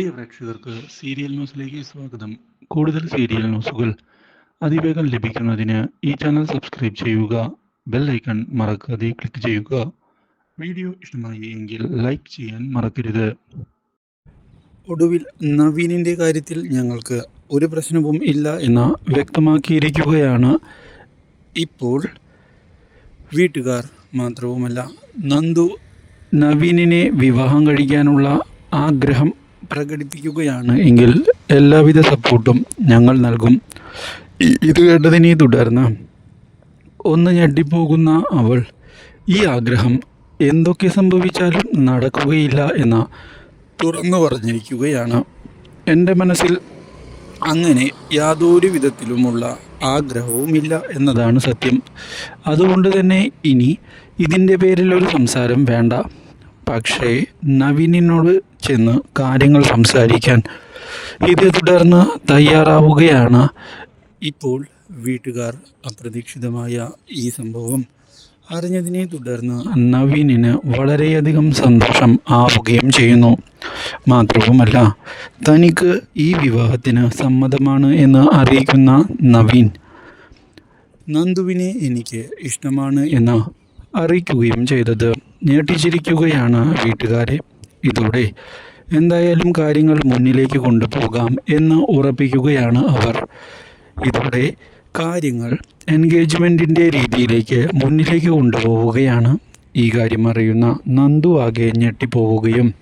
പ്രിയ പ്രേക്ഷകർക്ക് സീരിയൽ ന്യൂസിലേക്ക് സ്വാഗതം. കൂടുതൽ സീരിയൽ ന്യൂസുകൾ അതിവേഗം ലഭിക്കുന്നതിന് ഈ ചാനൽ സബ്സ്ക്രൈബ് ചെയ്യുക ബെൽ ഐക്കൺ മറക്കാതെ ക്ലിക്ക് ചെയ്യുക. വീഡിയോ ഇഷ്ടമായി എങ്കിൽ ലൈക്ക് ചെയ്യാൻ മറക്കരുത്. ഒടുവിൽ നവീനിന്റെ കാര്യത്തിൽ ഞങ്ങൾക്ക് ഒരു പ്രശ്നവും ഇല്ല എന്ന് വ്യക്തമാക്കിയിരിക്കുകയാണ്. ഇപ്പോൾ വീട്ടുകാർ മാത്രവുമല്ല നന്ദു നവീനിനെ വിവാഹം കഴിക്കാനുള്ള ആഗ്രഹം പ്രകടിപ്പിക്കുകയാണ്. എങ്കിൽ എല്ലാവിധ സപ്പോർട്ടും ഞങ്ങൾ നൽകും. ഇത് കേട്ടതിനെ തുടർന്ന്. ഒന്ന് ഞെട്ടിപ്പോകുന്ന അവൾ ഈ ആഗ്രഹം എന്തൊക്കെ സംഭവിച്ചാലും നടക്കുകയില്ല എന്ന തുറന്നു പറഞ്ഞിരിക്കുകയാണ്. എന്റെ മനസ്സിൽ അങ്ങനെ യാതൊരു വിധത്തിലുമുള്ള ആഗ്രഹവുമില്ല എന്നതാണ് സത്യം. അതുകൊണ്ട് തന്നെ ഇനി ഇതിന്റെ പേരിലൊരു സംസാരം വേണ്ട. പക്ഷേ നവീനിനോട് ചെന്ന് കാര്യങ്ങൾ സംസാരിക്കാൻ ഇതേ തുടർന്ന് തയ്യാറാവുകയാണ്. ഇപ്പോൾ വീട്ടുകാർ അപ്രതീക്ഷിതമായ ഈ സംഭവം അറിഞ്ഞതിനെ തുടർന്ന് നവീനിന് വളരെയധികം സന്തോഷം ആവുകയും ചെയ്യുന്നു. മാത്രവുമല്ല തനിക്ക് ഈ വിവാഹത്തിന് സമ്മതമാണ് എന്ന് അറിയിക്കുന്ന നവീൻ നന്ദുവിനെ എനിക്ക് ഇഷ്ടമാണ് എന്ന് അറിയിക്കുകയും ചെയ്തത്. ഞെട്ടിച്ചിരിക്കുകയാണ് വീട്ടുകാരെ. ഇതോടെ എന്തായാലും കാര്യങ്ങൾ മുന്നിലേക്ക് കൊണ്ടുപോകാം എന്ന് ഉറപ്പിക്കുകയാണ് അവർ. ഇതോടെ കാര്യങ്ങൾ എൻഗേജ്മെന്റിന്റെ രീതിയിലേക്ക് മുന്നിലേക്ക് കൊണ്ടുപോവുകയാണ് ഈ കാര്യം അറിയുന്ന നന്ദു ആകെ ഞെട്ടിപ്പോവുകയും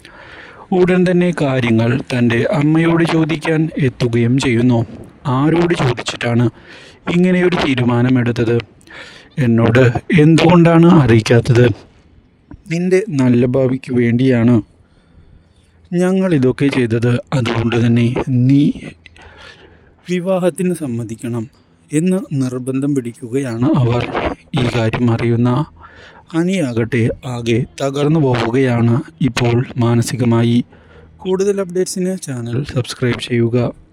ഉടൻ തന്നെ കാര്യങ്ങൾ തന്റെ അമ്മയോട് ചോദിക്കാൻ എത്തുകയും ചെയ്യുന്നു. ആരോട് ചോദിച്ചിട്ടാണ് ഇങ്ങനെയൊരു തീരുമാനമെടുത്തത്? എന്നോട് എന്തുകൊണ്ടാണ് അറിയിക്കാത്തത്? നിന്റെ നല്ല ഭാവിക്ക് വേണ്ടിയാണ് ഞങ്ങൾ ഇതൊക്കെ ചെയ്തത്. അതുകൊണ്ട് തന്നെ നീ വിവാഹത്തിന് സമ്മതിക്കണം എന്ന് നിർബന്ധം പിടിക്കുകയാണ് അവർ. ഈ കാര്യം അറിയുന്ന അനിയാകട്ടെ ആകെ തകർന്നു പോവുകയാണ് ഇപ്പോൾ മാനസികമായി. കൂടുതൽ അപ്ഡേറ്റ്സിന് ചാനൽ സബ്സ്ക്രൈബ് ചെയ്യുക.